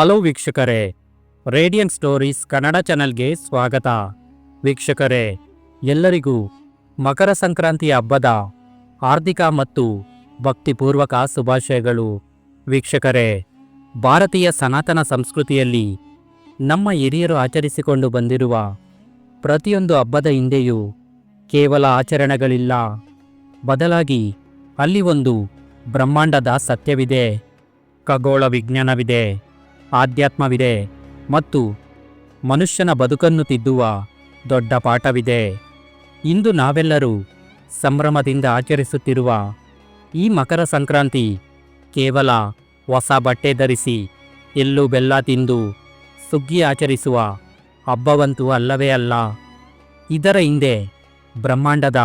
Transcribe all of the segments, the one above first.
Hello ವೀಕ್ಷಕರೇ, radian stories Kannada ಚಾನೆಲ್ಗೆ ಸ್ವಾಗತ. ವೀಕ್ಷಕರೇ, ಎಲ್ಲರಿಗೂ ಮಕರ ಸಂಕ್ರಾಂತಿ ಹಬ್ಬದ ಆರ್ಥಿಕ ಮತ್ತು ಭಕ್ತಿಪೂರ್ವಕ ಶುಭಾಶಯಗಳು. ವೀಕ್ಷಕರೇ, ಭಾರತೀಯ ಸನಾತನ ಸಂಸ್ಕೃತಿಯಲ್ಲಿ ನಮ್ಮ ಹಿರಿಯರು ಆಚರಿಸಿಕೊಂಡು ಬಂದಿರುವ ಪ್ರತಿಯೊಂದು ಹಬ್ಬದ ಹಿಂದೆಯೂ ಕೇವಲ ಆಚರಣೆಗಳಿಲ್ಲ. ಬದಲಾಗಿ ಅಲ್ಲಿ ಒಂದು ಬ್ರಹ್ಮಾಂಡದ ಸತ್ಯವಿದೆ, ಖಗೋಳ ವಿಜ್ಞಾನವಿದೆ. ಆಧ್ಯಾತ್ಮವಿದೆ ಮತ್ತು ಮನುಷ್ಯನ ಬದುಕನ್ನು ತಿದ್ದುವ ದೊಡ್ಡ ಪಾಠವಿದೆ. ಇಂದು ನಾವೆಲ್ಲರೂ ಸಂಭ್ರಮದಿಂದ ಆಚರಿಸುತ್ತಿರುವ ಈ ಮಕರ ಸಂಕ್ರಾಂತಿ ಕೇವಲ ಹೊಸ ಬಟ್ಟೆ ಧರಿಸಿ ಎಲ್ಲೂ ಬೆಲ್ಲ ತಿಂದು ಸುಗ್ಗಿ ಆಚರಿಸುವ ಹಬ್ಬವಂತೂ ಅಲ್ಲವೇ ಅಲ್ಲ. ಇದರ ಹಿಂದೆ ಬ್ರಹ್ಮಾಂಡದ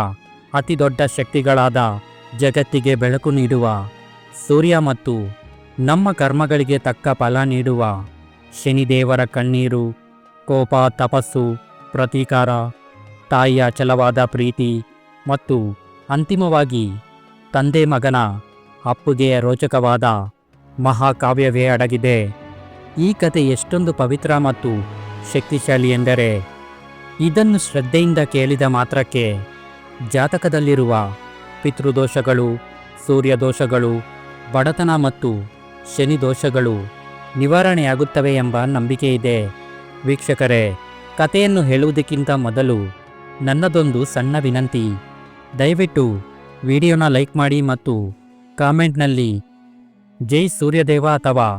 ಅತಿದೊಡ್ಡ ಶಕ್ತಿಗಳಾದ ಜಗತ್ತಿಗೆ ಬೆಳಕು ನೀಡುವ ಸೂರ್ಯ ಮತ್ತು ನಮ್ಮ ಕರ್ಮಗಳಿಗೆ ತಕ್ಕ ಫಲ ನೀಡುವ ಶನಿದೇವರ ಕಣ್ಣೀರು, ಕೋಪ, ತಪಸ್ಸು, ಪ್ರತೀಕಾರ, ತಾಯಿಯ ಚಲವಾದ ಪ್ರೀತಿ ಮತ್ತು ಅಂತಿಮವಾಗಿ ತಂದೆ ಮಗನ ಅಪ್ಪುಗೆಯ ರೋಚಕವಾದ ಮಹಾಕಾವ್ಯವೇ ಅಡಗಿದೆ. ಈ ಕತೆ ಎಷ್ಟೊಂದು ಪವಿತ್ರ ಮತ್ತು ಶಕ್ತಿಶಾಲಿ ಎಂದರೆ ಇದನ್ನು ಶ್ರದ್ಧೆಯಿಂದ ಕೇಳಿದ ಮಾತ್ರಕ್ಕೆ ಜಾತಕದಲ್ಲಿರುವ ಪಿತೃದೋಷಗಳು, ಸೂರ್ಯದೋಷಗಳು, ಬಡತನ ಮತ್ತು ಶನಿ ದೋಷಗಳು ನಿವಾರಣೆಯಾಗುತ್ತವೆ ಎಂಬ ನಂಬಿಕೆ ಇದೆ. ವೀಕ್ಷಕರೇ, ಕಥೆಯನ್ನು ಹೇಳುವುದಕ್ಕಿಂತ ಮೊದಲು ನನ್ನದೊಂದು ಸಣ್ಣ ವಿನಂತಿ. ದಯವಿಟ್ಟು ವಿಡಿಯೋನ ಲೈಕ್ ಮಾಡಿ ಮತ್ತು ಕಾಮೆಂಟ್ನಲ್ಲಿ ಜೈ ಸೂರ್ಯದೇವ ಅಥವಾ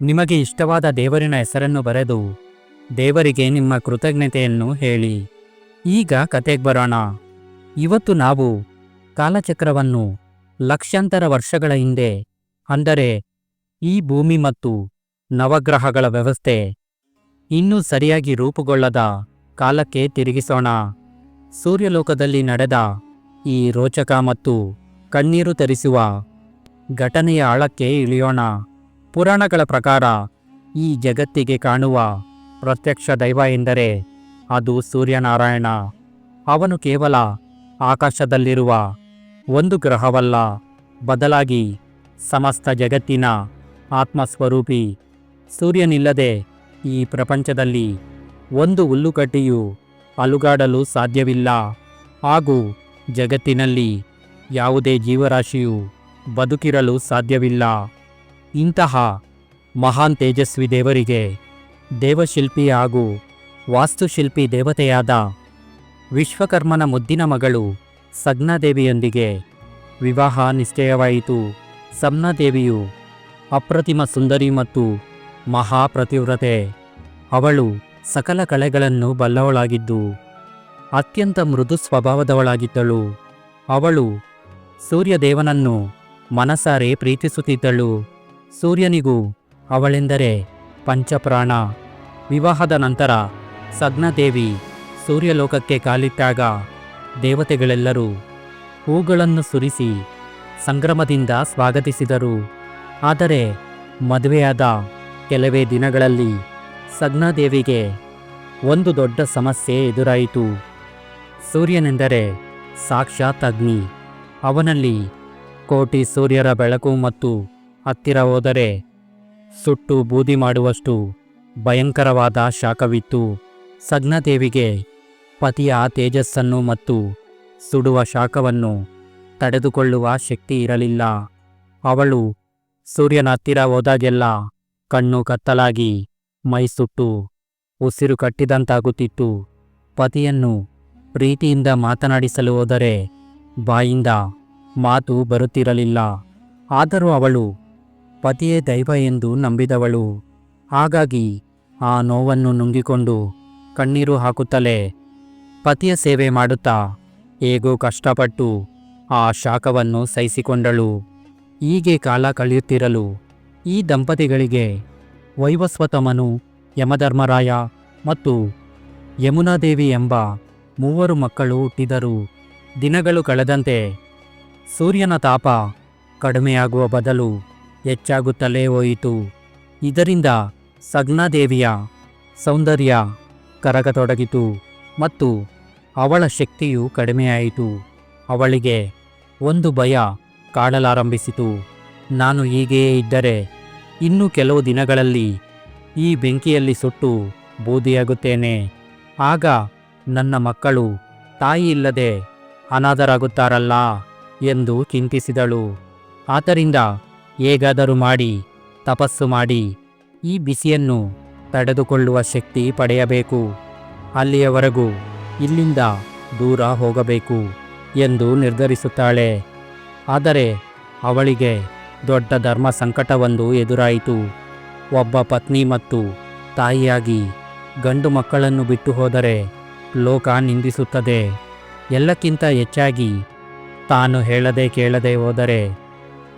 ನಿಮಗೆ ಇಷ್ಟವಾದ ದೇವರಿನ ಹೆಸರನ್ನು ಬರೆದು ದೇವರಿಗೆ ನಿಮ್ಮ ಕೃತಜ್ಞತೆಯನ್ನು ಹೇಳಿ. ಈಗ ಕತೆಗೆ ಬರೋಣ. ಇವತ್ತು ನಾವು ಕಾಲಚಕ್ರವನ್ನು ಲಕ್ಷಾಂತರ ವರ್ಷಗಳ ಹಿಂದೆ, ಅಂದರೆ ಈ ಭೂಮಿ ಮತ್ತು ನವಗ್ರಹಗಳ ವ್ಯವಸ್ಥೆ ಇನ್ನೂ ಸರಿಯಾಗಿ ರೂಪುಗೊಳ್ಳದ ಕಾಲಕ್ಕೆ ತಿರುಗಿಸೋಣ. ಸೂರ್ಯಲೋಕದಲ್ಲಿ ನಡೆದ ಈ ರೋಚಕ ಮತ್ತು ಕಣ್ಣೀರು ತರಿಸುವ ಘಟನೆಯ ಆಳಕ್ಕೆ ಇಳಿಯೋಣ. ಪುರಾಣಗಳ ಪ್ರಕಾರ ಈ ಜಗತ್ತಿಗೆ ಕಾಣುವ ಪ್ರತ್ಯಕ್ಷ ದೈವ ಎಂದರೆ ಅದು ಸೂರ್ಯನಾರಾಯಣ. ಅವನು ಕೇವಲ ಆಕಾಶದಲ್ಲಿರುವ ಒಂದು ಗ್ರಹವಲ್ಲ, ಬದಲಾಗಿ ಸಮಸ್ತ ಜಗತ್ತಿನ ಆತ್ಮಸ್ವರೂಪಿ. ಸೂರ್ಯನಿಲ್ಲದೆ ಈ ಪ್ರಪಂಚದಲ್ಲಿ ಒಂದು ಹುಲ್ಲುಕಡ್ಡಿಯು ಅಲುಗಾಡಲು ಸಾಧ್ಯವಿಲ್ಲ. ಹಾಗೂ ಜಗತ್ತಿನಲ್ಲಿ ಯಾವುದೇ ಜೀವರಾಶಿಯು ಬದುಕಿರಲು ಸಾಧ್ಯವಿಲ್ಲ. ಇಂತಹ ಮಹಾನ್ ತೇಜಸ್ವಿ ದೇವರಿಗೆ ದೇವಶಿಲ್ಪಿ ಹಾಗೂ ವಾಸ್ತುಶಿಲ್ಪಿ ದೇವತೆಯಾದ ವಿಶ್ವಕರ್ಮನ ಮುದ್ದಿನ ಮಗಳು ಸಗ್ನಾದೇವಿಯೊಂದಿಗೆ ವಿವಾಹ ನಿಶ್ಚಯವಾಯಿತು. ಸಮ್ನಾದೇವಿಯು ಅಪ್ರತಿಮ ಸುಂದರಿ ಮತ್ತು ಮಹಾಪ್ರತಿವ್ರತೆ. ಅವಳು ಸಕಲ ಕಲೆಗಳನ್ನು ಬಲ್ಲವಳಾಗಿದ್ದು, ಅತ್ಯಂತ ಮೃದು ಸ್ವಭಾವದವಳಾಗಿದ್ದಳು. ಅವಳು ಸೂರ್ಯದೇವನನ್ನು ಮನಸಾರೆ ಪ್ರೀತಿಸುತ್ತಿದ್ದಳು. ಸೂರ್ಯನಿಗೂ ಅವಳೆಂದರೆ ಪಂಚಪ್ರಾಣ. ವಿವಾಹದ ನಂತರ ಸಗ್ನದೇವಿ ಸೂರ್ಯಲೋಕಕ್ಕೆ ಕಾಲಿಟ್ಟಾಗ ದೇವತೆಗಳೆಲ್ಲರೂ ಹೂಗಳನ್ನು ಸುರಿಸಿ ಸಂಗ್ರಮದಿಂದ ಸ್ವಾಗತಿಸಿದರು. ಆದರೆ ಮದುವೆಯಾದ ಕೆಲವೇ ದಿನಗಳಲ್ಲಿ ಸಗ್ನಾದೇವಿಗೆ ಒಂದು ದೊಡ್ಡ ಸಮಸ್ಯೆ ಎದುರಾಯಿತು. ಸೂರ್ಯನೆಂದರೆ ಸಾಕ್ಷಾತ್ ಅಗ್ನಿ. ಅವನಲ್ಲಿ ಕೋಟಿ ಸೂರ್ಯರ ಬೆಳಕು ಮತ್ತು ಹತ್ತಿರ ಹೋದರೆ ಸುಟ್ಟು ಬೂದಿ ಮಾಡುವಷ್ಟು ಭಯಂಕರವಾದ ಶಾಖವಿತ್ತು. ಸಗ್ನದೇವಿಗೆ ಪತಿಯ ತೇಜಸ್ಸನ್ನು ಮತ್ತು ಸುಡುವ ಶಾಖವನ್ನು ತಡೆದುಕೊಳ್ಳುವ ಶಕ್ತಿ ಇರಲಿಲ್ಲ. ಅವಳು ಸೂರ್ಯನ ಹತ್ತಿರ ಹೋದಾಗೆಲ್ಲ ಕಣ್ಣು ಕತ್ತಲಾಗಿ ಮೈ ಸುಟ್ಟು ಉಸಿರು ಕಟ್ಟಿದಂತಾಗುತ್ತಿತ್ತು. ಪತಿಯನ್ನು ಪ್ರೀತಿಯಿಂದ ಮಾತನಾಡಿಸಲು ಹೋದರೆ ಬಾಯಿಂದ ಮಾತು ಬರುತ್ತಿರಲಿಲ್ಲ. ಆದರೂ ಅವಳು, ಪತಿಯೇ ದೈವ ಎಂದು ನಂಬಿದವಳು. ಹಾಗಾಗಿ ಆ ನೋವನ್ನು ನುಂಗಿಕೊಂಡು ಕಣ್ಣೀರು ಹಾಕುತ್ತಲೇ ಪತಿಯ ಸೇವೆ ಮಾಡುತ್ತಾ, ಹೇಗೋ ಕಷ್ಟಪಟ್ಟು ಆ ಶಾಖವನ್ನು ಸಹಿಸಿಕೊಂಡಳು. ಹೀಗೆ ಕಾಲ ಕಳೆಯುತ್ತಿರಲು ಈ ದಂಪತಿಗಳಿಗೆ ವೈವಸ್ವತಮನು ಯಮಧರ್ಮರಾಯ ಮತ್ತು ಯಮುನಾದೇವಿ ಎಂಬ ಮೂವರು ಮಕ್ಕಳು ಹುಟ್ಟಿದರು. ದಿನಗಳು ಕಳೆದಂತೆ ಸೂರ್ಯನ ತಾಪ ಕಡಿಮೆಯಾಗುವ ಬದಲು ಹೆಚ್ಚಾಗುತ್ತಲೇ ಹೋಯಿತು. ಇದರಿಂದ ಸಗ್ನಾದೇವಿಯ ಸೌಂದರ್ಯ ಕರಗತೊಡಗಿತು ಮತ್ತು ಅವಳ ಶಕ್ತಿಯು ಕಡಿಮೆಯಾಯಿತು. ಅವಳಿಗೆ ಒಂದು ಭಯ ಕಾಡಲಾರಂಭಿಸಿತು ನಾನು ಹೀಗೆಯೇ ಇದ್ದರೆ ಇನ್ನು ಕೆಲವು ದಿನಗಳಲ್ಲಿ ಈ ಬೆಂಕಿಯಲ್ಲಿ ಸುಟ್ಟು ಬೂದಿಯಾಗುತ್ತೇನೆ. ಆಗ ನನ್ನ ಮಕ್ಕಳು, ತಾಯಿ ಇಲ್ಲದೆ ಅನಾಥರಾಗುತ್ತಾರಲ್ಲ ಎಂದು ಚಿಂತಿಸಿದಳು. ಆದ್ದರಿಂದ ಹೇಗಾದರೂ ಮಾಡಿ, ತಪಸ್ಸು ಮಾಡಿ, ಈ ಬಿಸಿಯನ್ನು ತಡೆದುಕೊಳ್ಳುವ ಶಕ್ತಿ ಪಡೆಯಬೇಕು. ಅಲ್ಲಿಯವರೆಗೂ ಇಲ್ಲಿಂದ ದೂರ ಹೋಗಬೇಕು ಎಂದು ನಿರ್ಧರಿಸುತ್ತಾಳೆ. ಆದರೆ ಅವಳಿಗೆ ದೊಡ್ಡ ಧರ್ಮ ಸಂಕಟವೊಂದು ಎದುರಾಯಿತು. ಒಬ್ಬ ಪತ್ನಿ ಮತ್ತು ತಾಯಿಯಾಗಿ ಗಂಡು ಮಕ್ಕಳನ್ನು ಬಿಟ್ಟು ಹೋದರೆ ಲೋಕ ನಿಂದಿಸುತ್ತದೆ. ಎಲ್ಲಕ್ಕಿಂತ ಹೆಚ್ಚಾಗಿ ತಾನು ಹೇಳದೆ ಕೇಳದೆ ಹೋದರೆ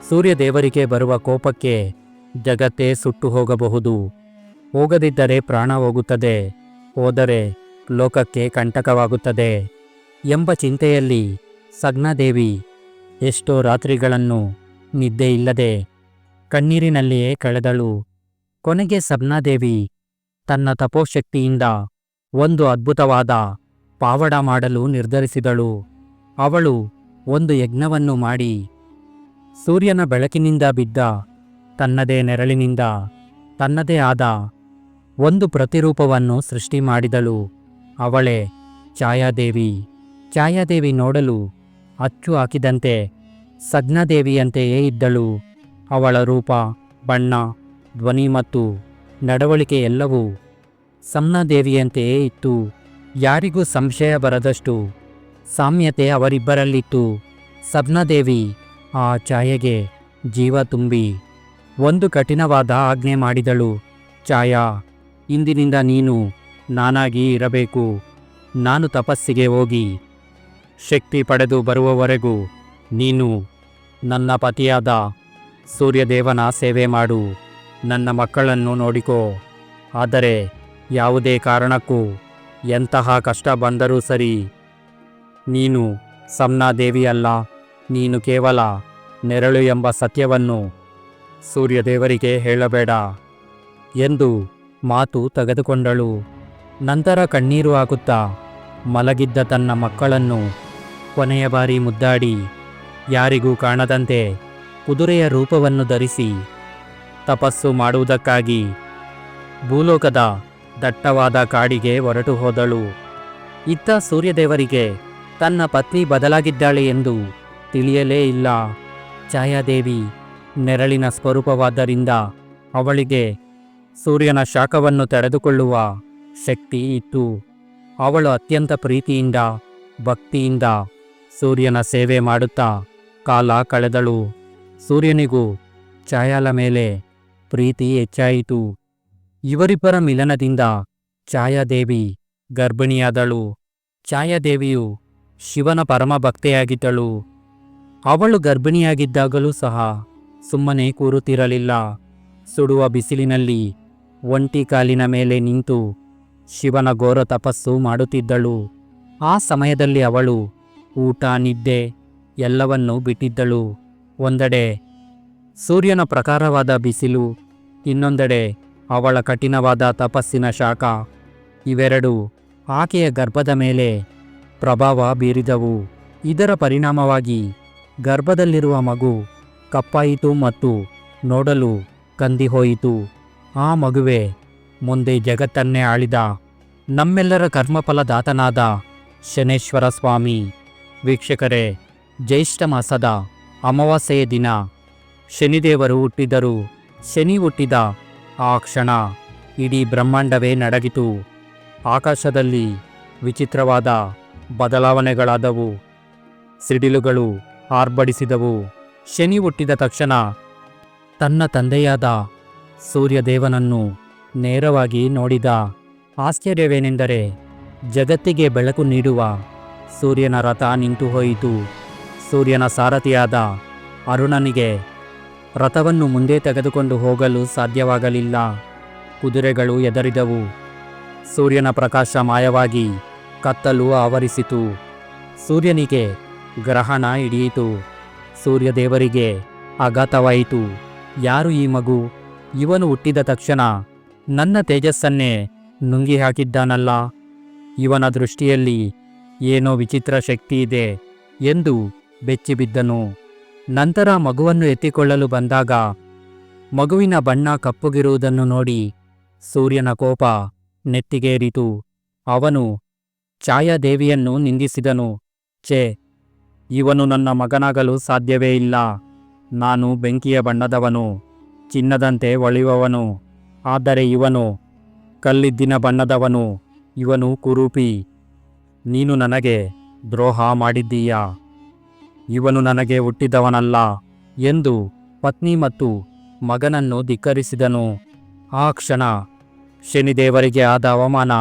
ಸೂರ್ಯದೇವರಿಗೆ ಬರುವ ಕೋಪಕ್ಕೆ ಜಗತ್ತೇ ಸುಟ್ಟು ಹೋಗಬಹುದು. ಹೋಗದಿದ್ದರೆ ಪ್ರಾಣ ಹೋಗುತ್ತದೆ. ಹೋದರೆ ಲೋಕಕ್ಕೆ ಕಂಟಕವಾಗುತ್ತದೆ. ಎಂಬ ಚಿಂತೆಯಲ್ಲಿ ಸಗ್ನಾದೇವಿ ಎಷ್ಟೋ ರಾತ್ರಿಗಳನ್ನು ನಿದ್ದೆ ಇಲ್ಲದೆ ಕಣ್ಣೀರಿನಲ್ಲಿಯೇ ಕಳೆದಳು. ಕೊನೆಗೆ ಸಬ್ನಾದೇವಿ ತನ್ನ ತಪೋಶಕ್ತಿಯಿಂದ ಒಂದು ಅದ್ಭುತವಾದ ಪಾವಡ ಮಾಡಲು ನಿರ್ಧರಿಸಿದಳು. ಅವಳು ಒಂದು ಯಜ್ಞವನ್ನು ಮಾಡಿ ಸೂರ್ಯನ ಬೆಳಕಿನಿಂದ ಬಿದ್ದ ತನ್ನದೇ ನೆರಳಿನಿಂದ ತನ್ನದೇ ಆದ ಒಂದು ಪ್ರತಿರೂಪವನ್ನು ಸೃಷ್ಟಿ ಮಾಡಿದಳು. ಅವಳೇ ಛಾಯಾದೇವಿ. ಛಾಯಾದೇವಿ ನೋಡಲು ಅಚ್ಚು ಹಾಕಿದಂತೆ ಸಜ್ಞಾದೇವಿಯಂತೆಯೇ ಇದ್ದಳು. ಅವಳ ರೂಪ, ಬಣ್ಣ, ಧ್ವನಿ ಮತ್ತು ನಡವಳಿಕೆ ಎಲ್ಲವೂ ಸಮ್ನಾದೇವಿಯಂತೆಯೇ ಇತ್ತು. ಯಾರಿಗೂ ಸಂಶಯ ಬರದಷ್ಟು ಸಾಮ್ಯತೆ ಅವರಿಬ್ಬರಲ್ಲಿತ್ತು. ಸಬ್ನಾದೇವಿ ಆ ಛಾಯೆಗೆ ಜೀವ ತುಂಬಿ ಒಂದು ಕಠಿಣವಾದ ಆಜ್ಞೆ ಮಾಡಿದಳು. ಛಾಯಾ, ಇಂದಿನಿಂದ ನೀನು ನಾನಾಗಿ ಇರಬೇಕು. ನಾನು ತಪಸ್ಸಿಗೆ ಹೋಗಿ ಶಕ್ತಿ ಪಡೆದು ಬರುವವರೆಗೂ ನೀನು ನನ್ನ ಪತಿಯಾದ ಸೂರ್ಯದೇವನ ಸೇವೆ ಮಾಡು. ನನ್ನ ಮಕ್ಕಳನ್ನು ನೋಡಿಕೋ. ಆದರೆ ಯಾವುದೇ ಕಾರಣಕ್ಕೂ ಎಂತಹ ಕಷ್ಟ ಬಂದರೂ ಸರಿ. ನೀನು ದೇವಿಯಲ್ಲ. ನೀನು ಕೇವಲ ನೆರಳು ಎಂಬ ಸತ್ಯವನ್ನು ಸೂರ್ಯದೇವರಿಗೆ ಹೇಳಬೇಡ ಎಂದು ಮಾತು ತೆಗೆದುಕೊಂಡಳು. ನಂತರ ಕಣ್ಣೀರು ಹಾಕುತ್ತಾ ಮಲಗಿದ್ದ ತನ್ನ ಮಕ್ಕಳನ್ನು ಕೊನೆಯ ಬಾರಿ ಮುದ್ದಾಡಿ, ಯಾರಿಗೂ ಕಾಣದಂತೆ ಕುದುರೆಯ ರೂಪವನ್ನು ಧರಿಸಿ ತಪಸ್ಸು ಮಾಡುವುದಕ್ಕಾಗಿ ಭೂಲೋಕದ ದಟ್ಟವಾದ ಕಾಡಿಗೆ ಹೊರಟು ಹೋದಳು. ಇತ್ತ ಸೂರ್ಯದೇವರಿಗೆ ತನ್ನ ಪತ್ನಿ ಬದಲಾಗಿದ್ದಾಳೆ ಎಂದು ತಿಳಿಯಲೇ ಇಲ್ಲ. ಛಾಯಾದೇವಿ ನೆರಳಿನ ಸ್ವರೂಪವಾದ್ದರಿಂದ ಅವಳಿಗೆ ಸೂರ್ಯನ ಶಾಖವನ್ನು ತಡೆದುಕೊಳ್ಳುವ ಶಕ್ತಿ ಇತ್ತು. ಅವಳು ಅತ್ಯಂತ ಪ್ರೀತಿಯಿಂದ, ಭಕ್ತಿಯಿಂದ ಸೂರ್ಯನ ಸೇವೆ ಮಾಡುತ್ತಾ ಕಾಲ ಕಳೆದಳು. ಸೂರ್ಯನಿಗೂ ಛಾಯಾಲ ಮೇಲೆ ಪ್ರೀತಿ ಹೆಚ್ಚಾಯಿತು. ಇವರಿಬ್ಬರ ಮಿಲನದಿಂದ ಛಾಯಾದೇವಿ ಗರ್ಭಿಣಿಯಾದಳು. ಛಾಯಾದೇವಿಯು ಶಿವನ ಪರಮ ಭಕ್ತೆಯಾಗಿದ್ದಳು. ಅವಳು ಗರ್ಭಿಣಿಯಾಗಿದ್ದಾಗಲೂ ಸಹ ಸುಮ್ಮನೆ ಕೂರುತ್ತಿರಲಿಲ್ಲ. ಸುಡುವ ಬಿಸಿಲಿನಲ್ಲಿ ಒಂಟಿ ಕಾಲಿನ ಮೇಲೆ ನಿಂತು ಶಿವನ ಘೋರ ತಪಸ್ಸು ಮಾಡುತ್ತಿದ್ದಳು. ಆ ಸಮಯದಲ್ಲಿ ಅವಳು ಊಟ, ನಿದ್ದೆ ಎಲ್ಲವನ್ನೂ ಬಿಟ್ಟಿದ್ದಳು. ಒಂದೆಡೆ ಸೂರ್ಯನ ಪ್ರಕಾರವಾದ ಬಿಸಿಲು, ಇನ್ನೊಂದೆಡೆ ಅವಳ ಕಠಿಣವಾದ ತಪಸ್ಸಿನ ಶಾಖ. ಇವೆರಡು ಆಕೆಯ ಗರ್ಭದ ಮೇಲೆ ಪ್ರಭಾವ ಬೀರಿದವು. ಇದರ ಪರಿಣಾಮವಾಗಿ ಗರ್ಭದಲ್ಲಿರುವ ಮಗು ಕಪ್ಪಾಯಿತು ಮತ್ತು ನೋಡಲು ಕಂದಿಹೋಯಿತು. ಆ ಮಗುವೆ ಮುಂದೆ ಜಗತ್ತನ್ನೇ ಆಳಿದ. ನಮ್ಮೆಲ್ಲರ ಕರ್ಮಫಲದಾತನಾದ ಶನೇಶ್ವರ ಸ್ವಾಮಿ ವೀಕ್ಷಕರೇ ಜ್ಯೇಷ್ಠ ಮಾಸದ ಅಮಾವಾಸ್ಯೆಯ ದಿನ. ಶನಿದೇವರು ಹುಟ್ಟಿದರು ಶನಿ ಹುಟ್ಟಿದ ಆ ಕ್ಷಣ ಇಡೀ ಬ್ರಹ್ಮಾಂಡವೇ ನಡಗಿತು. ಆಕಾಶದಲ್ಲಿ ವಿಚಿತ್ರವಾದ ಬದಲಾವಣೆಗಳಾದವು. ಸಿಡಿಲುಗಳು ಆರ್ಭಡಿಸಿದವು ಶನಿ ಹುಟ್ಟಿದ ತಕ್ಷಣ ತನ್ನ ತಂದೆಯಾದ ಸೂರ್ಯದೇವನನ್ನು ನೇರವಾಗಿ ನೋಡಿದ. ಆಶ್ಚರ್ಯವೇನೆಂದರೆ ಜಗತ್ತಿಗೆ ಬೆಳಕು ನೀಡುವ ಸೂರ್ಯನ ರಥ ನಿಂತು ಹೋಯಿತು. ಸೂರ್ಯನ ಸಾರಥಿಯಾದ ಅರುಣನಿಗೆ ರಥವನ್ನು ಮುಂದೆ ತೆಗೆದುಕೊಂಡು ಹೋಗಲು ಸಾಧ್ಯವಾಗಲಿಲ್ಲ. ಕುದುರೆಗಳು ಎದರಿದವು. ಸೂರ್ಯನ ಪ್ರಕಾಶ ಮಾಯವಾಗಿ ಕತ್ತಲು ಆವರಿಸಿತು. ಸೂರ್ಯನಿಗೆ ಗ್ರಹಣ ಹಿಡಿಯಿತು. ಸೂರ್ಯದೇವರಿಗೆ ಆಘಾತವಾಯಿತು. ಯಾರು ಈ ಮಗು? ಇವನು ಹುಟ್ಟಿದ ತಕ್ಷಣ ನನ್ನ ತೇಜಸ್ಸನ್ನೇ ನುಂಗಿ ಹಾಕಿದ್ದಾನಲ್ಲ ಇವನ ದೃಷ್ಟಿಯಲ್ಲಿ ಏನೋ ವಿಚಿತ್ರ ಶಕ್ತಿ ಇದೆ ಎಂದು ಬೆಚ್ಚಿಬಿದ್ದನು. ನಂತರ ಮಗುವನ್ನು ಎತ್ತಿಕೊಳ್ಳಲು ಬಂದಾಗ ಮಗುವಿನ ಬಣ್ಣ ಕಪ್ಪುಗಿರುವುದನ್ನು ನೋಡಿ ಸೂರ್ಯನ ಕೋಪ ನೆತ್ತಿಗೇರಿತು. ಅವನು ಛಾಯಾದೇವಿಯನ್ನು ನಿಂದಿಸಿದನು, ಛೇ, ಇವನು ನನ್ನ ಮಗನಾಗಲು ಸಾಧ್ಯವೇ ಇಲ್ಲ. ನಾನು ಬೆಂಕಿಯ ಬಣ್ಣದವನು, ಚಿನ್ನದಂತೆ ಒಳೆಯುವವನು. ಆದರೆ ಇವನು ಕಲ್ಲಿದ್ದಿನ ಬಣ್ಣದವನು, ಇವನು ಕುರೂಪಿ. ನೀನು ನನಗೆ ದ್ರೋಹ ಮಾಡಿದ್ದೀಯಾ? ಇವನು ನನಗೆ ಹುಟ್ಟಿದವನಲ್ಲ ಎಂದು ಪತ್ನಿ ಮತ್ತು ಮಗನನ್ನು ಧಿಕ್ಕರಿಸಿದನು. ಆ ಕ್ಷಣ ಶನಿದೇವರಿಗೆ ಆದ ಅವಮಾನ.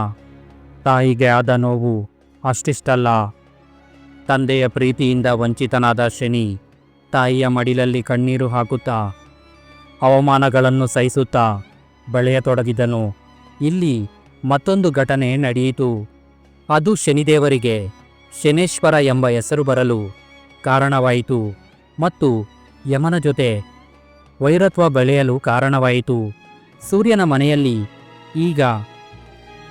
ತಾಯಿಗೆ ಆದ ನೋವು ಅಷ್ಟಿಷ್ಟಲ್ಲ. ತಂದೆಯ ಪ್ರೀತಿಯಿಂದ ವಂಚಿತನಾದ ಶನಿ ತಾಯಿಯ ಮಡಿಲಲ್ಲಿ ಕಣ್ಣೀರು ಹಾಕುತ್ತಾ ಅವಮಾನಗಳನ್ನು ಸಹಿಸುತ್ತಾ ಬೆಳೆಯತೊಡಗಿದನು. ಇಲ್ಲಿ ಮತ್ತೊಂದು ಘಟನೆ ನಡೆಯಿತು. ಅದು ಶನಿದೇವರಿಗೆ. ಶನೇಶ್ವರ ಎಂಬ ಹೆಸರು ಬರಲು ಕಾರಣವಾಯಿತು ಮತ್ತು ಯಮನ ಜೊತೆ ವೈರತ್ವ ಬೆಳೆಯಲು ಕಾರಣವಾಯಿತು. ಸೂರ್ಯನ ಮನೆಯಲ್ಲಿ ಈಗ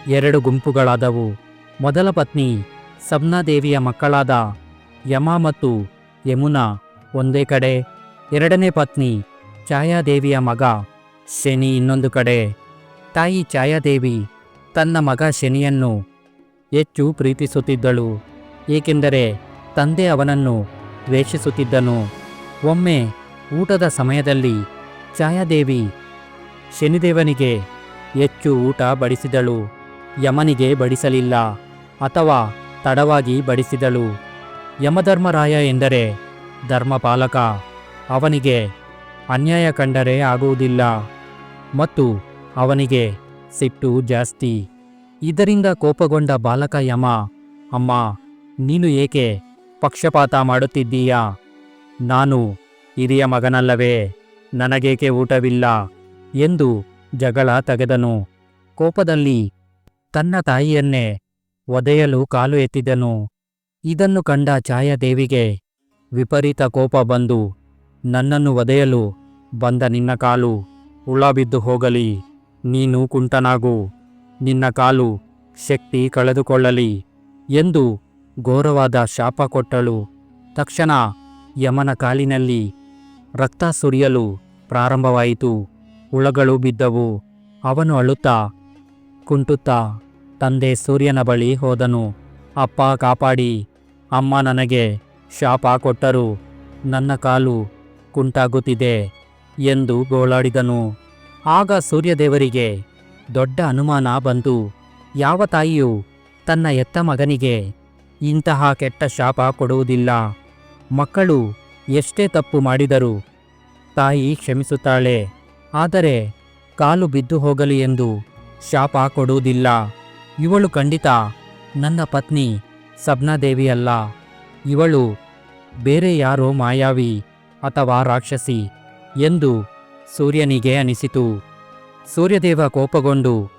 ಎರಡು ಗುಂಪುಗಳಾದವು. ಮೊದಲ ಪತ್ನಿ ಸಬ್ನಾದೇವಿಯ ಮಕ್ಕಳಾದ ಯಮ ಮತ್ತು ಯಮುನಾ ಒಂದೇ ಕಡೆ. ಎರಡನೇ ಪತ್ನಿ ಛಾಯಾದೇವಿಯ ಮಗ ಶನಿ ಇನ್ನೊಂದು ಕಡೆ. ತಾಯಿ ಛಾಯಾದೇವಿ ತನ್ನ ಮಗ ಶನಿಯನ್ನು ಹೆಚ್ಚು ಪ್ರೀತಿಸುತ್ತಿದ್ದಳು. ಏಕೆಂದರೆ ತಂದೆ ಅವನನ್ನು ದ್ವೇಷಿಸುತ್ತಿದ್ದನು. ಒಮ್ಮೆ ಊಟದ ಸಮಯದಲ್ಲಿ ಛಾಯಾದೇವಿ ಶನಿದೇವನಿಗೆ ಹೆಚ್ಚು ಊಟ ಬಡಿಸಿದಳು. ಯಮನಿಗೆ ಬಡಿಸಲಿಲ್ಲ, ಅಥವಾ ತಡವಾಗಿ ಬಡಿಸಿದಳು. ಯಮಧರ್ಮರಾಯ ಎಂದರೆ ಧರ್ಮಪಾಲಕ, ಅವನಿಗೆ ಅನ್ಯಾಯ ಕಂಡರೆ ಆಗುವುದಿಲ್ಲ, ಮತ್ತು ಅವನಿಗೆ ಸಿಟ್ಟು ಜಾಸ್ತಿ. ಇದರಿಂದ ಕೋಪಗೊಂಡ ಬಾಲಕ ಯಮ, ಅಮ್ಮ, ನೀನು ಏಕೆ ಪಕ್ಷಪಾತ ಮಾಡುತ್ತಿದ್ದೀಯಾ? ನಾನು ಹಿರಿಯ ಮಗನಲ್ಲವೇ, ನನಗೇಕೆ ಊಟವಿಲ್ಲ? ಎಂದು ಜಗಳ ತೆಗೆದನು. ಕೋಪದಲ್ಲಿ ತನ್ನ ತಾಯಿಯನ್ನೇ ಒದೆಯಲು ಕಾಲು ಎತ್ತಿದನು. ಇದನ್ನು ಕಂಡ ಛಾಯಾದೇವಿಗೆ ವಿಪರೀತ ಕೋಪ ಬಂದು, ನನ್ನನ್ನು ಒದೆಯಲು ಬಂದ ನಿನ್ನ ಕಾಲು ಉಳಬಿದ್ದು ಬಿದ್ದು ಹೋಗಲಿ, ನೀನು ಕುಂಟನಾಗು. ನಿನ್ನ ಕಾಲು ಶಕ್ತಿ ಕಳೆದುಕೊಳ್ಳಲಿ ಎಂದು ಘೋರವಾದ ಶಾಪ ಕೊಟ್ಟಳು. ತಕ್ಷಣ ಯಮನ ಕಾಲಿನಲ್ಲಿ ರಕ್ತ ಸುರಿಯಲು ಪ್ರಾರಂಭವಾಯಿತು. ಹುಳಗಳು ಬಿದ್ದವು. ಅವನು ಅಳುತ್ತಾ ಕುಂಟುತ್ತಾ ತಂದೆ ಸೂರ್ಯನ ಬಳಿ ಹೋದನು. ಅಪ್ಪ ಕಾಪಾಡಿ. ಅಮ್ಮ ನನಗೆ ಶಾಪ ಕೊಟ್ಟರು. ನನ್ನ ಕಾಲು ಕುಂಟಾಗುತ್ತಿದೆ ಎಂದು ಗೋಳಾಡಿದನು. ಆಗ ಸೂರ್ಯದೇವರಿಗೆ ದೊಡ್ಡ ಅನುಮಾನ ಬಂತು. ಯಾವ ತಾಯಿಯು ತನ್ನ ಎತ್ತ ಮಗನಿಗೆ ಇಂತಹ ಕೆಟ್ಟ ಶಾಪ ಕೊಡುವುದಿಲ್ಲ. ಮಕ್ಕಳು ಎಷ್ಟೇ ತಪ್ಪು ಮಾಡಿದರೂ ತಾಯಿ ಕ್ಷಮಿಸುತ್ತಾಳೆ. ಆದರೆ ಕಾಲು ಬಿದ್ದು ಹೋಗಲಿ ಎಂದು ಶಾಪ ಕೊಡುವುದಿಲ್ಲ. ಇವಳು ಖಂಡಿತ ನನ್ನ ಪತ್ನಿ ಸಬ್ನಾದೇವಿಯಲ್ಲ ಇವಳು ಬೇರೆ ಯಾರೋ ಮಾಯಾವಿ ಅಥವಾ ರಾಕ್ಷಸಿ ಎಂದು ಸೂರ್ಯನಿಗೆ ಅನಿಸಿತು. ಸೂರ್ಯದೇವ ಕೋಪಗೊಂಡು